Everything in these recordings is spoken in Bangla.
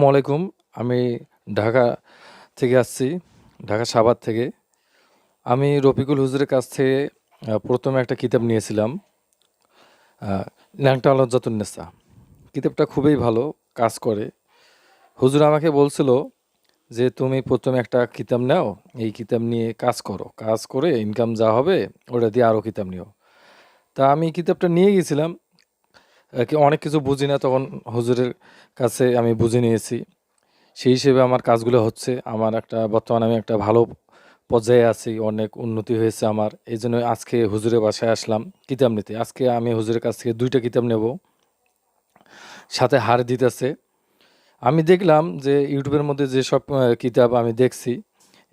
আসসালামু আলাইকুম। আমি ঢাকা থেকে আসছি ঢাকা সাভার থেকে। আমি রফিকুল হুজুরের কাছ থেকে প্রথমে একটা কিতাব নিয়েছিলাম আহ, ল্যাংটা আলজাতুন্নেসা কিতাবটা খুবই ভালো কাজ করে। হুজুর আমাকে বলছিল যে তুমি প্রথমে একটা কিতাব নাও এই কিতাব নিয়ে কাজ করো। কাজ করে ইনকাম যা হবে ওটা দিয়ে আরও কিতাব নিও। তা আমি কিতাবটা নিয়ে গেছিলাম অনেক কিছু বুঝি না, তখন হুজুরের কাছে আমি বুঝে নিয়েছি। সেই হিসেবে আমার কাজগুলো হচ্ছে, আমার একটা, বর্তমানে আমি একটা ভালো পর্যায়ে আছি, অনেক উন্নতি হয়েছে আমার। এই জন্য আজকে হুজুরের বাসায় আসলাম কিতাব নিতে। আজকে আমি হুজুরের কাছ থেকে দুইটা কিতাব নেব, সাথে হার দিতেছে। আমি দেখলাম যে ইউটিউবের মধ্যে যেসব কিতাব আমি দেখছি,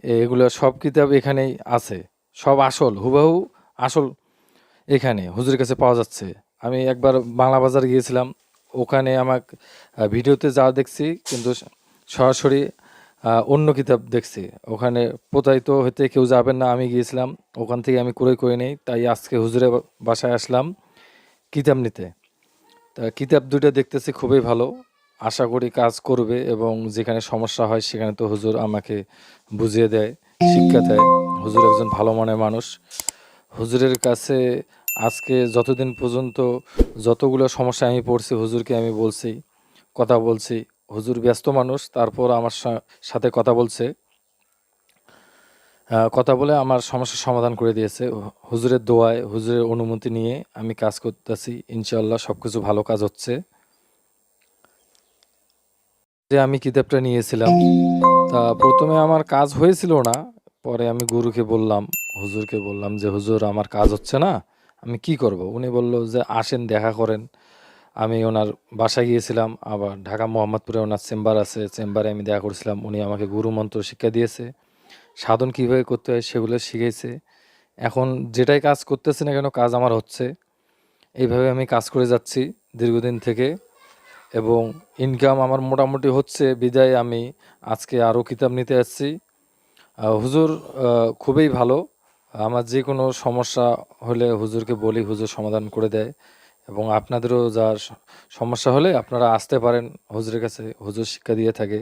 এগুলো সব কিতাব এখানেই আছে, সব আসল, হুবাহু আসল এখানে, হুজুরের কাছে পাওয়া যাচ্ছে। আমি একবার বাংলা বাজার গিয়েছিলাম। ওখানে আমার ভিডিওতে যা দেখছি, কিন্তু সরাসরি অন্য কিতাব দেখছি। ওখানে প্রতারিত হতে কেউ যাবেন না, আমি গিয়েছিলাম। ওখান থেকে আমি ক্রয় করে নেই, তাই আজকে হুজুরের বা- বাসায় আসলাম কিতাব নিতে। তা কিতাব দুটো দেখতেছি, খুবই ভালো। আশা করি কাজ করবে এবং যেখানে সমস্যা হয়, সেখানে তো হুজুর আমাকে বুঝিয়ে দেয়, শিক্ষা দেয়। হুজুর একজন ভালো মনের মানুষ। হুজুরের কাছে আজকে যতদিন পর্যন্ত যতগুলো সমস্যা আমি পড়ছি, হুজুরকে আমি বলছি, কথা বলছি, হুজুর ব্যস্ত মানুষ, তারপর আমার সাথে কথা বলছে কথা বলে আমার সমস্যার সমাধান করে দিয়েছে। হুজুরের দোয়ায়, হুজুরের অনুমতি নিয়ে আমি কাজ করতেছি ইনশাল্লাহ সব কিছু ভালো কাজ হচ্ছে। যে আমি কিতাবটা নিয়েছিলাম, তা প্রথমে আমার কাজ হয়েছিল না, পরে আমি গুরুকে বললাম, হুজুরকে বললাম যে, হুজুর, আমার কাজ হচ্ছে না। আমি কি করব? উনি বলল যে, আসেন, দেখা করেন। আমি ওনার বাসায় গিয়েছিলাম, আবার ঢাকা মোহাম্মদপুরে ওনার চেম্বার আছে, চেম্বারে আমি দেখা করেছিলাম, উনি আমাকে গুরু মন্ত্র শিক্ষা দিয়েছে। সাধন কীভাবে করতে হয় সেগুলো শিখেছে এখন যেটাই কাজ করতেছে না কেন, কাজ আমার হচ্ছে। এইভাবে আমি কাজ করে যাচ্ছি দীর্ঘদিন থেকে এবং ইনকাম আমার মোটামুটি হচ্ছে। বিদায় আমি আজকে আরও কিতাব নিতে আসছি। হুজুর খুবই ভালো। আমার যে কোনো সমস্যা হলে হুজুরকে বলি, হুজুর সমাধান করে দেয় এবং আপনাদেরও যা সমস্যা হলে আপনারা আসতে পারেন হুজুরের কাছে, হুজুর শিক্ষা দিয়ে থাকে।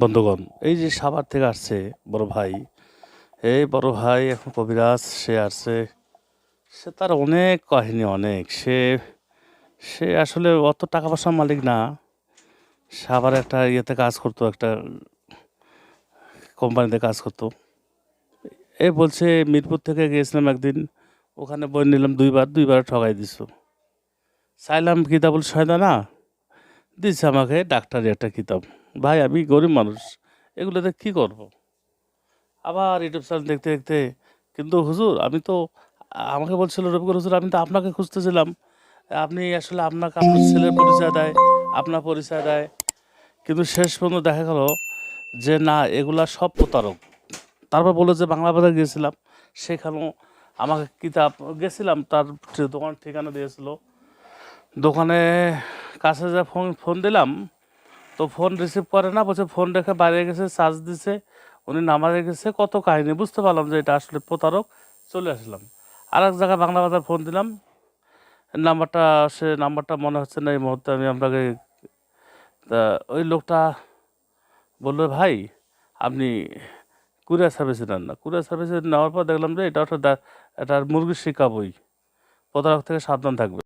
বন্ধুগণ, এই যে সাভার থেকে আসছে বড় ভাই, এই বড় ভাই এখন কবিরাজ, সে আসছে, সে তার অনেক কাহিনী, অনেক। সে সে আসলে অত টাকা পয়সার মালিক না। সাভার একটা ইয়েতে কাজ করতো, একটা কোম্পানিতে কাজ করতো। এ বলছে, মিরপুর থেকে গিয়েছিলাম একদিন, ওখানে বই নিলাম দুইবার দুইবার ঠগাই দিছ। চাইলাম কিতাবুল সয়দা না দিচ্ছে আমাকে ডাক্তারি একটা কিতাব। ভাই, আমি গরিব মানুষ, এগুলোতে কি করব। আবার ইউটিউব চ্যানেল দেখতে দেখতে, কিন্তু হুজুর, আমি তো, আমাকে বলছিল রবিকুল হুজুর, আমি তো আপনাকে খুঁজতেছিলাম। আপনি আসলে আপনাকে, আপনার ছেলের পরিচয় দেয়, আপনার পরিচয় দেয়। কিন্তু শেষ পর্যন্ত দেখা গেল যে না, এগুলা সব প্রতারক। তারপর বলল যে, বাংলা বাজার গিয়েছিলাম। সেখানেও আমাকে কিতাব গেছিলাম, তার দোকান ঠিকানা দিয়েছিল। দোকানে কাছে যা ফোন ফোন দিলাম, তো ফোন রিসিভ করে না, বলছে ফোন রেখে বাইরে গেছে, চার্জ দিছে। উনি নামারে গেছে, কত কাহিনী, বুঝতে পারলাম যে এটা আসলে প্রতারক, চলে আসলাম। আর এক জায়গায় বাংলা বাজার ফোন দিলাম। নাম্বারটা, সে নাম্বারটা মনে হচ্ছে না এই মুহূর্তে আমি আপনাকে, তা ওই লোকটা বলল, ভাই, আপনি কুরিয়ার সার্ভিসে নেন না। কুরিয়ার সার্ভিসে নেওয়ার পর দেখলাম যে এটা একটা মুরগির শিকা বই। প্রতারক থেকে সাবধান থাকবে।